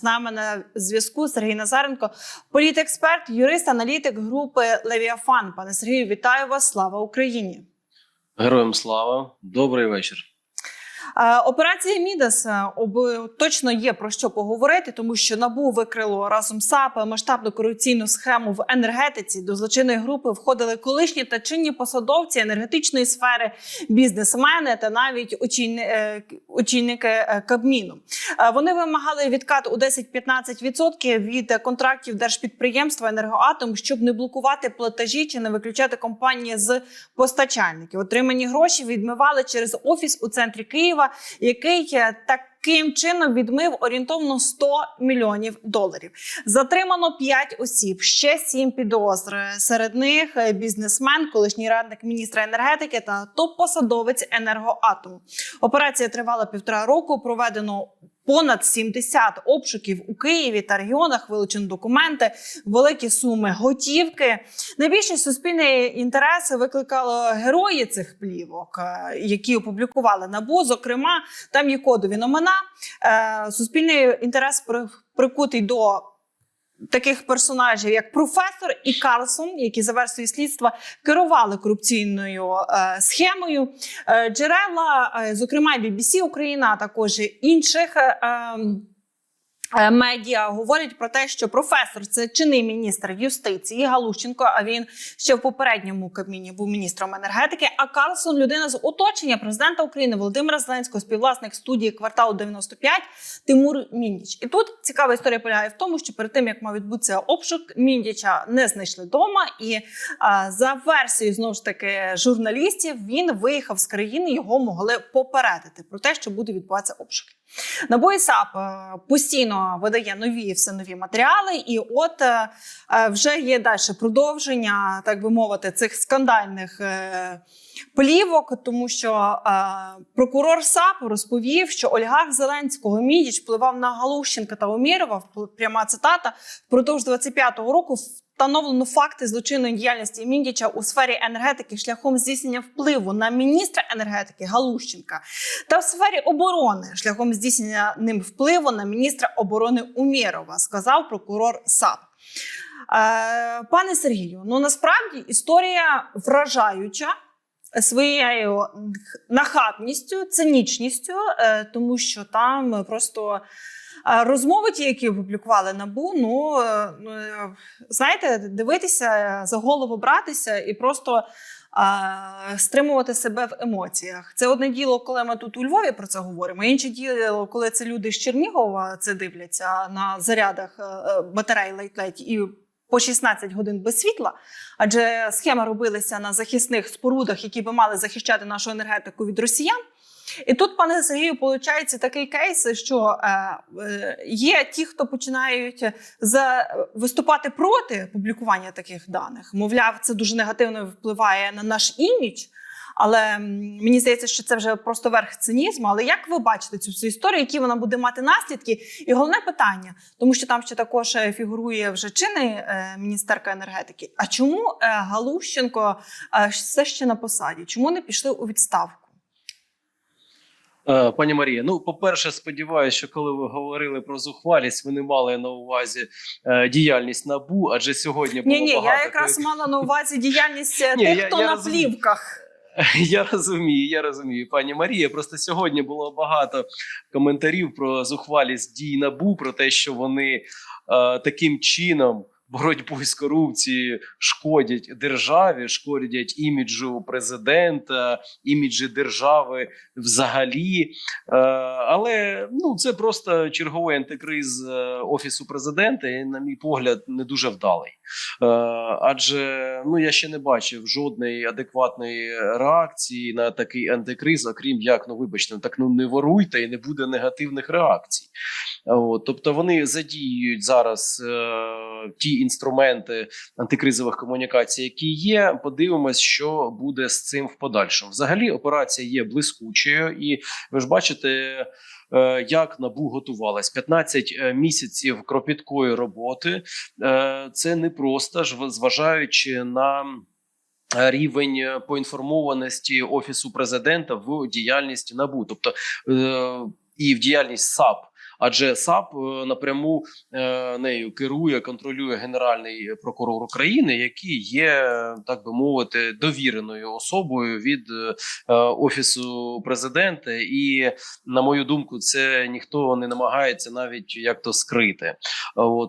З нами на зв'язку Сергій Назаренко, політексперт, юрист, аналітик групи Левіафан. Пане Сергію, вітаю вас! Слава Україні! Героям слава, добрий вечір. Е, Операція Мідас об точно є про що поговорити, тому що набу викрило разом САП масштабну корупційну схему в енергетиці. До злочинної групи входили колишні та чинні посадовці енергетичної сфери, бізнесмени та навіть е, очільники е, Кабміну. Вони вимагали відкат у 10-15% від контрактів держпідприємства енергоатом, щоб не блокувати платежі чи не виключати компанії з постачальників. Отримані гроші відмивали через офіс у центрі Києва, який так таким чином відмив орієнтовно 100 мільйонів доларів. Затримано 5 осіб, ще 7 підозр. Серед них е, бізнесмен, колишній радник міністра енергетики та топ-посадовець енергоатому. Операція тривала півтора року. Проведено понад 70 обшуків у Києві та регіонах. Вилучені документи, великі суми готівки. Найбільше суспільний інтерес викликало герої цих плівок, е, які опублікували набу. Зокрема, там є кодові номена. Е, Суспільний інтерес при- прикутий до. Таких персонажів, як професор і Карлсон, які за версією слідства керували корупційною е, схемою, Е, джерела, е, зокрема BBC Україна, а також інших. е, ем, Медіа говорять про те, що професор це чинний міністр юстиції Галущенко. А він ще в попередньому кабміні був міністром енергетики. А Карлсон людина з оточення президента України Володимира Зеленського, співвласник студії кварталу 95 Тимур Міндіч. І тут цікава історія полягає в тому, що перед тим як мав відбутися обшук, Міндіча не знайшли вдома. І а, за версією знову ж таки журналістів він виїхав з країни. Його могли попередити про те, що буде відбуватися обшуки. НАБУ САП е, постійно видає нові все нові матеріали, і от е, е, вже є далі продовження, так би мовити, цих скандальних плівок, тому що прокурор САП розповів, що олігарх Зеленського Мідіч впливав на Галущенка та Умірова. Пряма цитата впродовж 25-го року. Встановлено факти злочинної діяльності Міндіча у сфері енергетики шляхом здійснення впливу на міністра енергетики Галущенка та в сфері оборони шляхом здійснення ним впливу на міністра оборони Умєрова, сказав прокурор САП. Е, пане Сергію, ну насправді історія вражаюча своєю нахабністю, цинічністю, е, тому що там просто. Е, Розмови, ті, які опублікували набу, ну, е, ну е, знаєте, дивитися за голову братися і просто а, стримувати себе в емоціях. Це одне діло, коли ми тут у Львові про це говоримо. Інше діло, коли це люди з Чернігова це дивляться на зарядах е, е, батарей лейт-лейт і по 16 годин без світла. Адже схеми робилися на захисних спорудах, які би мали захищати нашу енергетику від росіян. І тут, пане Сергію, виходить такий кейс, що е, е, є ті, хто починають за виступати проти публікування таких даних. Мовляв, це дуже негативно впливає на наш імідж. Але мені здається, що це вже просто верх цинізму. Але як ви бачите цю всю історію, які вона буде мати наслідки? І головне питання, тому що там ще також е, фігурує вже чинний е, міністерка енергетики. А чому е, Галущенко е, все ще на посаді? Чому не пішли у відставку? Е, Пані Марія, ну по-перше, сподіваюся, що коли ви говорили про зухвалість, ви не мали на увазі е, діяльність набу, адже сьогодні було Ні, ні, багато я якраз мала на увазі діяльність е, Ні, тих, я- хто я на розумію. плівках. Я розумію, я розумію, пані Марія. Просто сьогодні було багато коментарів про зухвалість дій набу, про те, що вони е, таким чином боротьбою з корупцією шкодять державі, шкодять іміджу президента, іміджі держави взагалі. Е, але ну це просто черговий антикриз е, офісу президента, і, на мій погляд, не дуже вдалий. Е, адже ну я ще не бачив жодної адекватної реакції на такий антикриз, окрім як ну вибачте, так ну не воруйте і не буде негативних реакцій. От, тобто вони задіюють зараз ті інструменти антикризових комунікацій, які є. Подивимось, що буде з цим в подальшому. Взагалі, операція є блискучою, і ви ж бачите. е, Як набу готувалась 15 е, місяців кропіткої роботи, Е, це не просто ж зважаючи на рівень поінформованості офісу президента в діяльності набу, тобто і в діяльність САП. Адже САП е, напряму е, нею керує, контролює генеральний прокурор України, який є, так би мовити, довіреною особою від е, офісу президента, і на мою думку, це ніхто не намагається навіть як то скрити.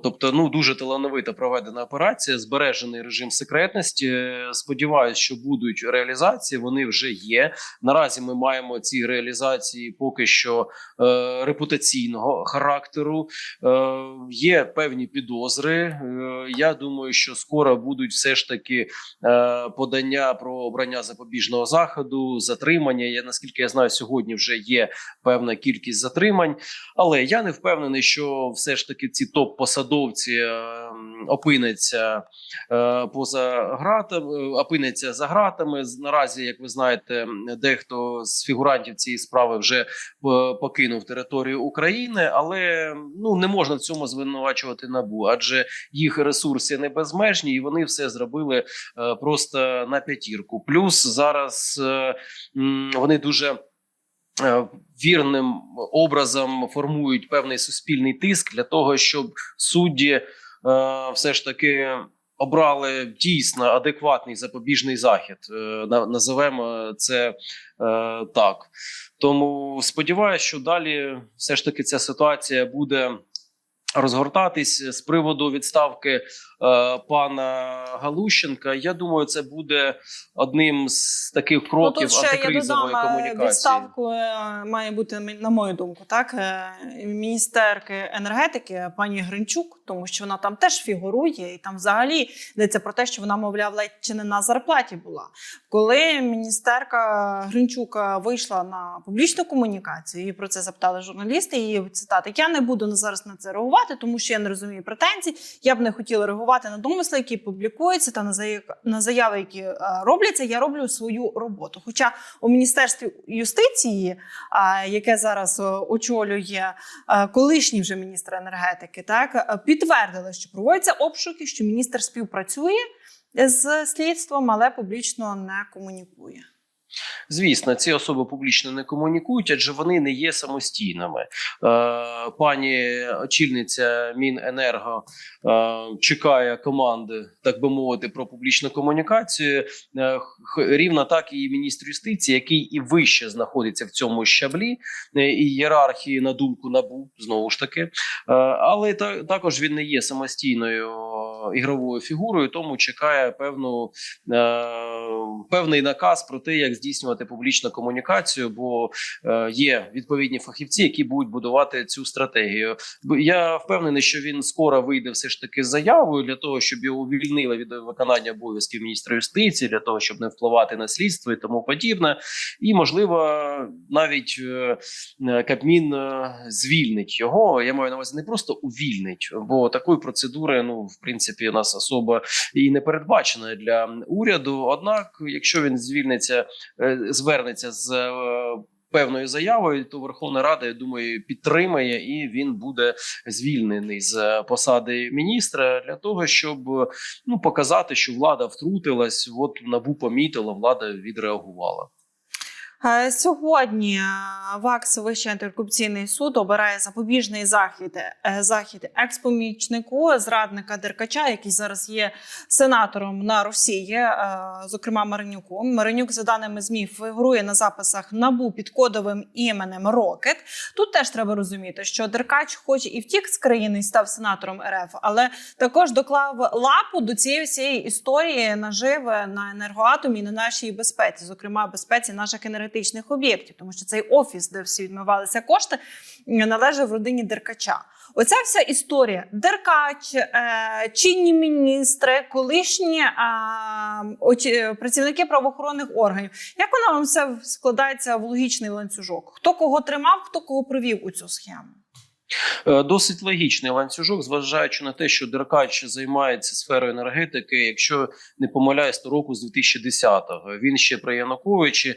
Тобто, ну дуже талановито проведена операція, збережений режим секретності. Сподіваюсь, що будуть реалізації. Вони вже є. Наразі ми маємо ці реалізації поки що е, репутаційного характеру. Е, є певні підозри. Е, я думаю, що скоро будуть все ж таки е, подання про обрання запобіжного заходу, затримання. Я наскільки я знаю, сьогодні вже є певна кількість затримань, але я не впевнений, що все ж таки ці топ-посадовці е, м, опиняться е, поза гратами, опиняться за гратами. Наразі, як ви знаєте, дехто з фігурантів цієї справи вже е, покинув територію України, але ну не можна в цьому звинувачувати набу, адже їх ресурси не безмежні, і вони все зробили е, просто на п'ятірку. Плюс зараз е, вони дуже. е, Вірним образом формують певний суспільний тиск для того, щоб судді е, все ж таки обрали дійсно адекватний запобіжний захід. Е, на- називемо це е, так. Тому сподіваюся, що далі все ж таки ця ситуація буде розгортатись з приводу відставки е, пана Галущенка. Я думаю, це буде одним з таких кроків ну, ще я антикризової додам е, комунікації. відставку е, має бути на мою думку, так е, міністерки енергетики пані Гринчук, тому що вона там теж фігурує, і там взагалі йдеться про те, що вона, мовляв, ледь чи не на зарплаті була. Коли міністерка Гринчук е, вийшла на публічну комунікацію, і про це запитали журналісти. Її цитати: Я не буду зараз на це реагувати, тому що я не розумію претензій. Я б не хотіла реагувати на домисли, які публікуються, та на заяви, які е, робляться. Я роблю свою роботу. Хоча у міністерстві юстиції, яке зараз е, очолює е, колишній вже міністр енергетики, так е, підтвердили, що проводяться обшуки, що міністр співпрацює з слідством, але публічно не комунікує. Звісно, ці особи публічно не комунікують, адже вони не є самостійними. Е, пані очільниця Міненерго е, чекає команди, так би мовити, про публічну комунікацію. Е, рівно так і міністр юстиції, який і вище знаходиться в цьому щаблі і ієрархії на думку набу знову ж таки. Але та, також він не є самостійною ігровою фігурою, тому чекає певну е, певний наказ про те, як здійснювати публічну комунікацію, бо е, є відповідні фахівці, які будуть будувати цю стратегію. Я впевнений, що він скоро вийде все ж таки з заявою для того, щоб його увільнили від виконання обов'язків міністра юстиції, для того, щоб не впливати на слідство і тому подібне. І можливо, навіть е, е, Кабмін звільнить його. Я маю на увазі не просто увільнить, бо такої процедури, ну в принципі, у нас особа і не передбачена для уряду. Однак, якщо він звільниться, е, звернеться з е, певною заявою, то Верховна Рада, я думаю, підтримає і він буде звільнений з посади міністра для того, щоб ну показати, що влада втрутилась. От набу помітила, влада відреагувала. Е, Сьогодні е, ВАКС Вищий антикорупційний суд обирає запобіжний захід, е, захід експомічнику зрадника Деркача, який зараз є сенатором на Росії, зокрема Маринюку. Маринюк, за даними ЗМІ, фігурує на записах набу під кодовим іменем Рокет. Тут теж треба розуміти, що Деркач, хоч і втік з країни став сенатором РФ, але також доклав лапу до цієї всієї історії наживи на енергоатомі на нашій безпеці, зокрема безпеці наших енергетичних об'єктів, тому що цей офіс, де всі відмивалися кошти, належав родині Деркача. Оця вся історія: Деркач, е, чинні міністри, колишні е, працівники правоохоронних органів. Як вона вам все складається в логічний ланцюжок? Хто кого тримав, хто кого привів у цю схему? Е, Досить логічний ланцюжок, зважаючи на те, що Деркач займається сферою енергетики. Якщо не помиляюсь, то року з 2010-го. Він ще при Януковичі е,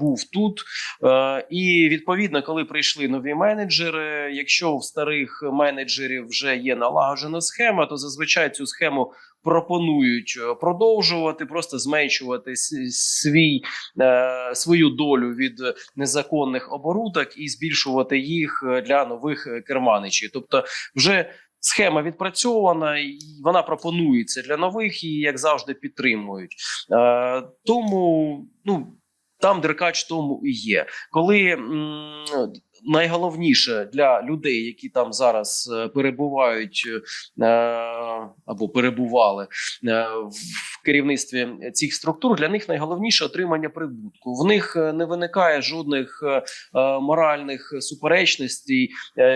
був тут. Е, і відповідно, коли прийшли нові менеджери, якщо в старих менеджерів вже є налагоджена схема, то зазвичай цю схему пропонують е, продовжувати, просто зменшувати свій е, свою долю від незаконних оборудок і збільшувати їх е, для нових керманичів. Тобто, вже схема відпрацьована, і вона пропонується для нових і як завжди підтримують. Тому ну там деркач тому і є, коли найголовніше для людей, які там зараз е, перебувають е, або перебували е, в керівництві цих структур, для них найголовніше отримання прибутку. В них не виникає жодних моральних суперечностей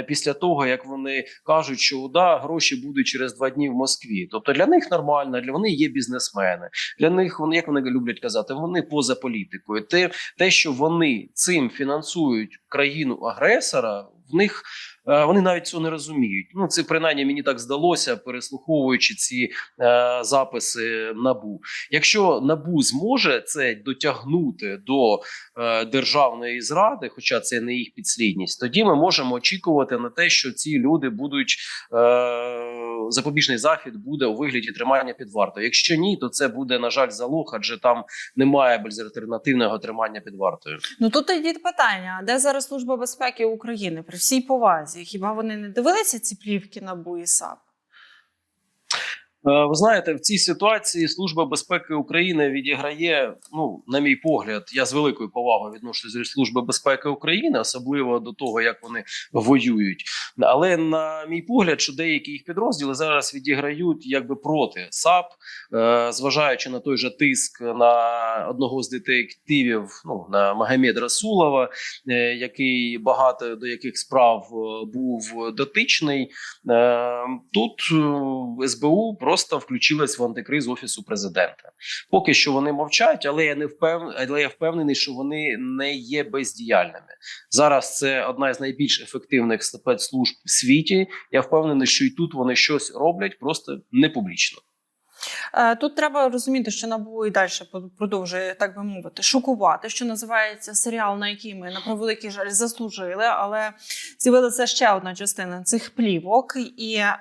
після того, як вони кажуть, що да, гроші будуть через два дні в Москві. Тобто для них нормально, для вони є бізнесмени. Для них вони як вони люблять казати, вони поза політикою. Те, те, що вони цим фінансують країну агресора, в них вони навіть цього не розуміють. Ну це принаймні мені так здалося, переслуховуючи ці е, записи набу. Якщо набу зможе це дотягнути до е, державної зради, хоча це не їх підслідність, тоді ми можемо очікувати на те, що ці люди будуть е, запобіжний захід буде у вигляді тримання під вартою. Якщо ні, то це буде на жаль залог, адже там немає безальтернативного тримання під вартою. Ну тут тоді питання: де зараз служба безпеки України при всій повазі? Хіба вони не дивилися ці плівки на САП? Е, Ви знаєте, в цій ситуації Служба безпеки України відіграє, ну на мій погляд, я з великою повагою відношуся до Служби безпеки України, особливо до того, як вони воюють. Але на мій погляд, що деякі їх підрозділи зараз відіграють якби проти САП, е, зважаючи на той же тиск на одного з детективів, ну на Магомед Расулова, е, який багато до яких справ був дотичний. Тут СБУ просто включилась в антикриз офісу президента. Поки що вони мовчать, але я не впевнений, але я впевнений, що вони не є бездіяльними. Зараз це одна з найбільш ефективних спецслужб в світі. Я впевнений, що і тут вони щось роблять просто не публічно. Е, Тут треба розуміти, що НАБУ і далі продовжує, так би мовити, шокувати, що називається серіал, на який ми на превеликий жаль заслужили, але з'явилася ще одна частина цих плівок. І е,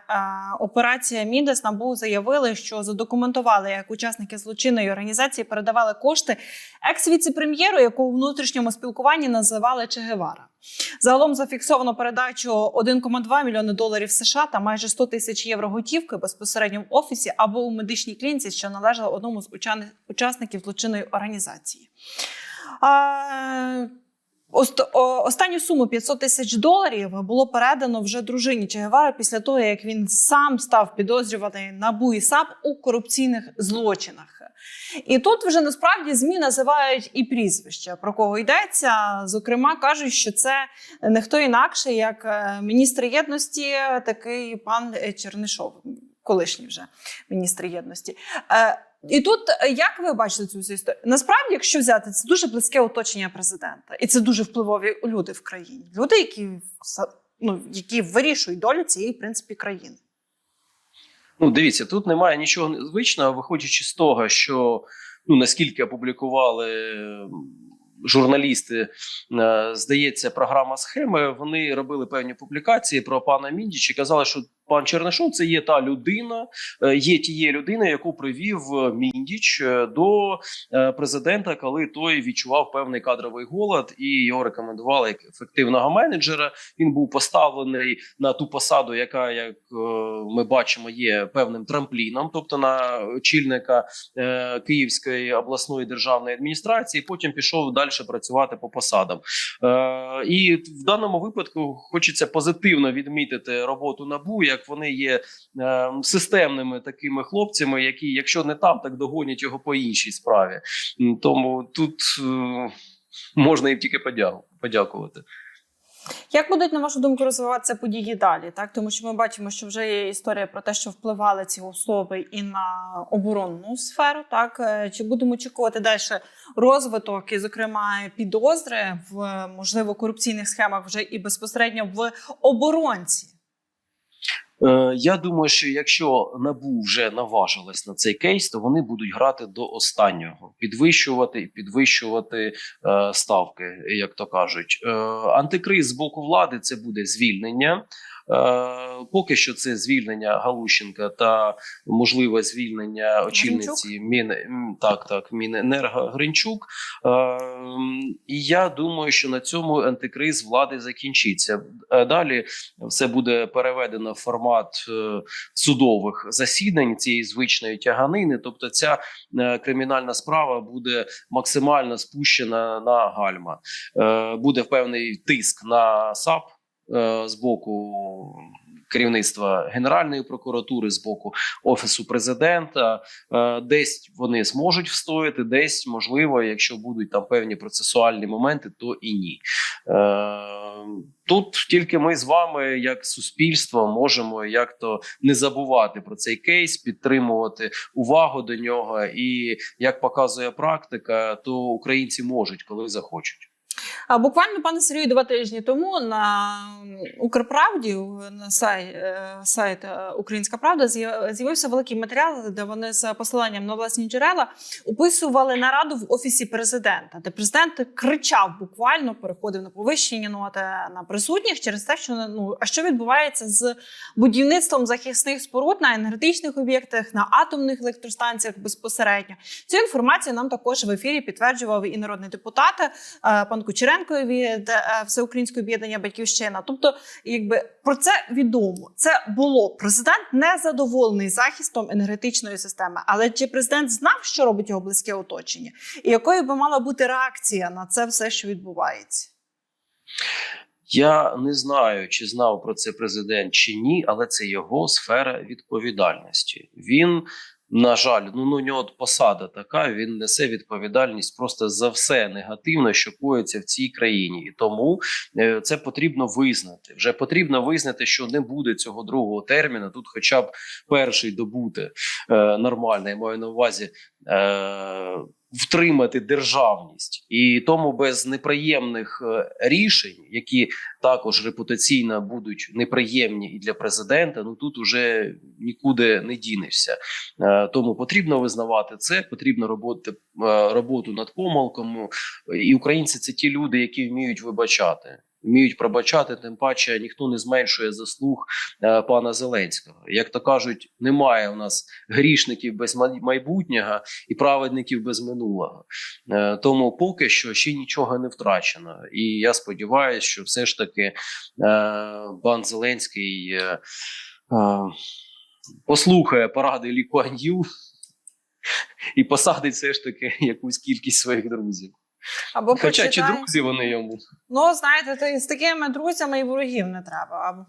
операція Мідес НАБУ заявили, що задокументували, як учасники злочинної організації передавали кошти екс-віцепрем'єру, якого у внутрішньому спілкуванні називали Че Гевара. Загалом зафіксовано передачу 1,2 мільйони доларів США та майже 100 тисяч євро готівки безпосередньо в офісі або у медичній клініці, що належала одному з учасників злочинної організації. А, Останню суму 500 тисяч доларів було передано вже дружині Че Гевара після того, як він сам став підозрюваний НАБУ і САП у корупційних злочинах. І тут вже насправді змі називають і прізвища, про кого йдеться. Зокрема, кажуть, що це не хто інакше, як е, міністр єдності, такий пан е, Чернишов, колишній вже міністр єдності. Е, І тут е, як ви бачите цю всю історію? Насправді, якщо взяти, це дуже близьке оточення президента, і це дуже впливові люди в країні. Люди, які ну, які вирішують долю цієї в принципі країни. Ну, дивіться, тут немає нічого незвичного, виходячи з того, що ну наскільки опублікували журналісти, е, здається, програма схеми. Вони робили певні публікації про пана Міндіча і казали, що пан Чернишов це є та людина, е, є тією людиною, яку привів е, Міндіч е, до президента, коли той відчував певний кадровий голод, і його рекомендували як ефективного менеджера. Він був поставлений на ту посаду, яка, як ми бачимо, є певним трампліном, тобто на очільника Київської обласної державної адміністрації. Потім пішов далі працювати по посадам. І в даному випадку хочеться позитивно відмітити роботу набу, як вони є е, системними такими хлопцями, які, якщо не там, так догонять його по іншій справі. Тому тут е, можна їм тільки подяку- подякувати. Як будуть, на вашу думку, розвиватися події далі? Так, тому що ми бачимо, що вже є історія про те, що впливали ці особи і на оборонну сферу. Так Е, чи будемо очікувати далі розвиток, і, зокрема, підозри в можливо корупційних схемах вже і безпосередньо в оборонці? Е, Я думаю, що якщо набу вже наважилось на цей кейс, то вони будуть грати до останнього, підвищувати і підвищувати е, ставки, як то кажуть. Е, антикриз з боку влади це буде звільнення. Поки що це звільнення Галущенка та можливе звільнення очільниці Мін так, так, Міненерго Гринчук. Е, І я думаю, що на цьому антикриз влади закінчиться. Е, Далі все буде переведено в формат е, судових засідань цієї звичної тяганини. Тобто, ця е, кримінальна справа буде максимально спущена на гальма. Е, Буде певний тиск на САП е, з боку керівництва Генеральної прокуратури, з боку офісу президента. Е, Десь вони зможуть встояти, десь можливо, якщо будуть там певні процесуальні моменти, то і ні. Е, Тут тільки ми з вами, як суспільство, можемо як то не забувати про цей кейс, підтримувати увагу до нього. І як показує практика, то українці можуть, коли захочуть. Буквально пане Сергію, два тижні тому на Укрправді на сайт, е, сайт е, Українська Правда з'явився великий матеріал, де вони з посиланням на власні джерела описували нараду в офісі президента, де президент кричав буквально, переходив на повищення ноти на присутніх через те, що ну а що відбувається з будівництвом захисних споруд на енергетичних об'єктах, на атомних електростанціях безпосередньо. Цю інформацію нам також в ефірі підтверджував і народний депутат е, пан Кучеренко від е, Всеукраїнського об'єднання Батьківщина. Тобто, якби про це відомо. Це було президент не задоволений захистом енергетичної системи. Але чи президент знав, що робить його близьке оточення, і якою би мала бути реакція на це все, що відбувається? Я не знаю, чи знав про це президент чи ні, але це його сфера відповідальності. Він, на жаль, ну ну, у нього посада така. Він несе відповідальність просто за все негативне, що коїться в цій країні, і тому е, це потрібно визнати. Вже потрібно визнати, що не буде цього другого терміну. Тут, хоча б перший добути е, нормально, я маю на увазі. Е, Втримати державність і тому без неприємних е, рішень, які також репутаційно будуть неприємні і для президента. Ну тут уже нікуди не дінешся. Е, Тому потрібно визнавати це. Потрібно роботи роботу над помилками. І українці це ті люди, які вміють вибачати. Вміють пробачати, тим паче ніхто не зменшує заслуг е, пана Зеленського. Як то кажуть, немає у нас грішників без майбутнього і праведників без минулого. Е, тому поки що ще нічого не втрачено. І я сподіваюся, що все ж таки е, пан Зеленський послухає поради Лі і посадить все ж таки якусь кількість своїх друзів. Або Хоча чи друзі вони йому? Ну, знаєте, з такими друзями і ворогів не треба. А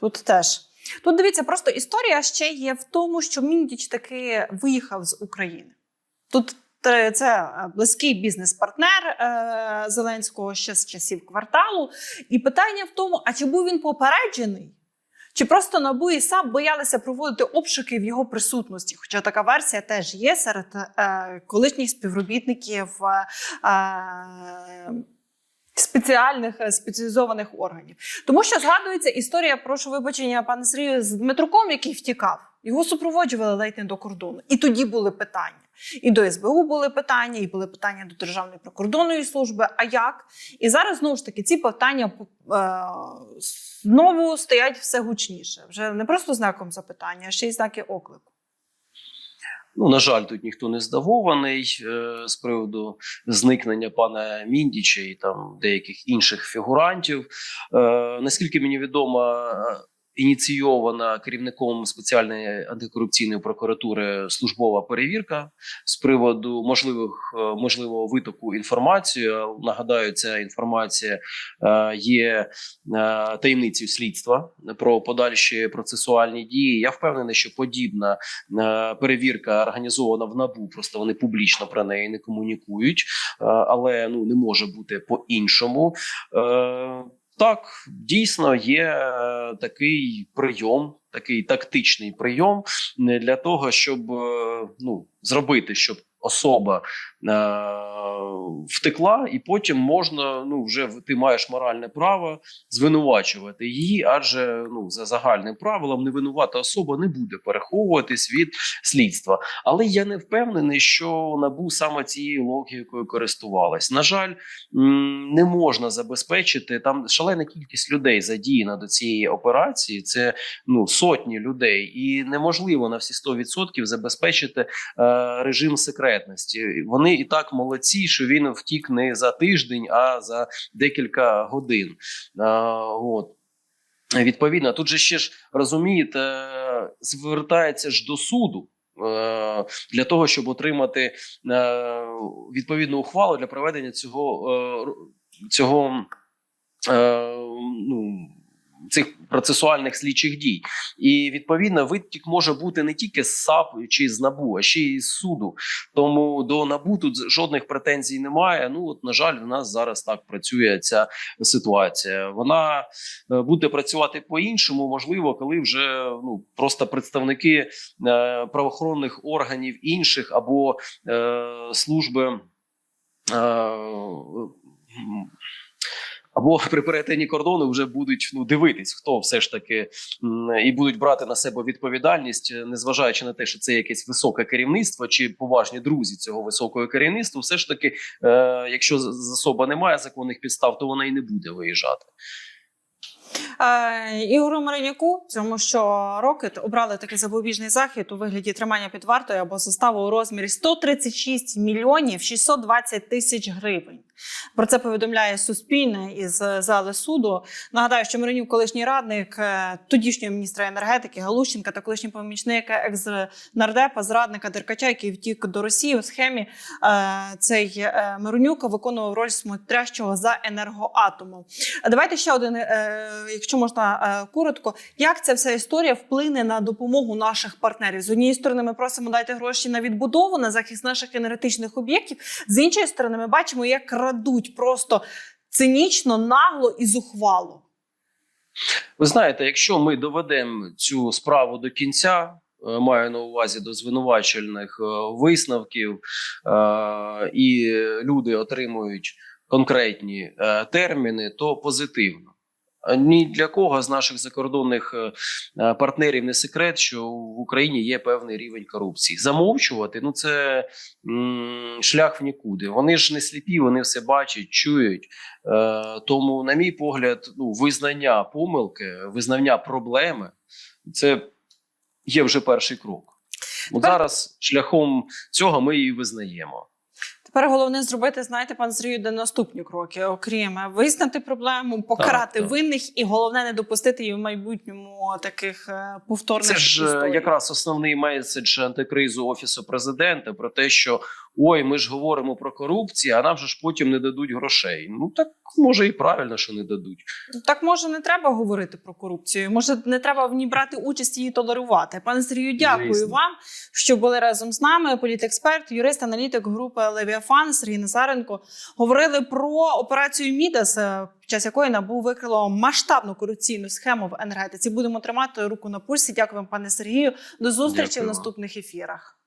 Тут теж. Тут дивіться, просто історія ще є в тому, що Міндіч таки виїхав з України. Тут це е, близький бізнес-партнер е, Зеленського ще з часів кварталу. І питання в тому: а чи був він попереджений? Чи просто НАБУ і САП боялися проводити обшуки в його присутності? Хоча така версія теж є серед е, колишніх співробітників е, е, спеціальних е, спеціалізованих органів. Тому що згадується історія, прошу вибачення, пане Сергію, з Дмитруком, який втікав. Його супроводжували ледь не до кордону. І тоді були питання. І до СБУ були питання, і були питання до Державної прикордонної служби. А як? І зараз знову ж таки ці питання е, знову стоять все гучніше. Вже не просто знаком запитання, а ще й знаки оклику. Ну, на жаль, тут ніхто не здивований е, з приводу зникнення пана Міндіча і там деяких інших фігурантів. Е, наскільки мені відомо, ініційована керівником спеціальної антикорупційної прокуратури службова перевірка з приводу можливих е, можливого витоку інформації. Нагадаю, ця інформація е, є е, таємницею слідства про подальші процесуальні дії. Я впевнений, що подібна Е, перевірка організована в набу, просто вони публічно про неї не комунікують, Е, але ну не може бути по-іншому. Е, Так, дійсно є е, такий прийом, такий тактичний прийом не для того, щоб е, ну зробити, щоб особа втекла, і потім можна, ну вже ти маєш моральне право звинувачувати її, адже ну за загальним правилом невинувата особа не буде переховуватись від слідства. Але я не впевнений, що набу саме цією логікою користувалась. На жаль, не можна забезпечити там шалена кількість людей задіяна до цієї операції. Це ну сотні людей, і неможливо на всі 100% забезпечити е, режим секретності. Вони і так молодці, що він втік не за тиждень, а за декілька годин. Е, от. Відповідно, тут же ще ж розумієте, звертається ж до суду. е, Для того щоб отримати е, відповідну ухвалу для проведення цього, е, цього ну, цих процесуальних слідчих дій, і відповідно витік може бути не тільки з САП чи з НАБУ, а ще й з суду. Тому до НАБУ тут жодних претензій немає. Ну от на жаль, в нас зараз так працює ця ситуація. Вона е, буде працювати по-іншому, можливо, коли вже ну просто представники е, правоохоронних органів інших або е, служби. Е, або при перетині кордону вже будуть ну дивитись, хто все ж таки і будуть брати на себе відповідальність, незважаючи на те, що це якесь високе керівництво чи поважні друзі цього високого керівництва, все ж таки, е, якщо з- з- особа не законних підстав, то вона і не буде виїжджати. Е, Ігору Мариняку, тому що Рокет обрали такий запобіжний захід у вигляді тримання під вартою або заставу у розмірі 136 мільйонів 620 тисяч гривень. Про це повідомляє Суспільне із зали суду. Нагадаю, що Маринюк, колишній радник е, тодішнього міністра енергетики Галущенка та колишній помічник екс-нардепа, зрадника Деркача, який втік до Росії у схемі. е, Цей е, Миронюк виконував роль смотрящого за енергоатомом. Давайте ще один, е, якщо можна е, коротко, як ця вся історія вплине на допомогу наших партнерів? З однієї сторони, ми просимо дати гроші на відбудову, на захист наших енергетичних об'єктів. З іншої сторони, ми бачимо, як крадуть просто цинічно, нагло і зухвало. Ви знаєте, якщо ми доведемо цю справу до кінця, е, маю на увазі до звинувачувальних е, висновків, е, і люди отримують конкретні терміни, то позитивно. А Ні для кого з наших закордонних е, е, партнерів не секрет, що в Україні є певний рівень корупції. Замовчувати ну це м, шлях в нікуди. Вони ж не сліпі, вони все бачать, чують. Е, тому, на мій погляд, ну визнання помилки, визнання проблеми це є вже перший крок. От зараз шляхом цього ми її визнаємо. Тепер головне зробити, знаєте, пан Зрію, де наступні кроки, окрім визнати проблему, покарати так. винних і головне не допустити її в майбутньому таких е, повторних Це ж е, історій. якраз основний меседж антикризу офісу президента про те, що ой, ми ж говоримо про корупцію, а нам же ж потім не дадуть грошей. Ну так може і правильно, що не дадуть. Так може не треба говорити про корупцію? Може, не треба в ній брати участь і її толерувати? Пане Сергію, дякую Звісно. вам, що були разом з нами. Політексперт, юрист, аналітик групи Левіафан Сергій Назаренко говорили про операцію Мідас, е, під час якої набув викрило масштабну корупційну схему в енергетиці. Будемо тримати руку на пульсі. Дякую вам, пане Сергію. До зустрічі Дякую в наступних ефірах.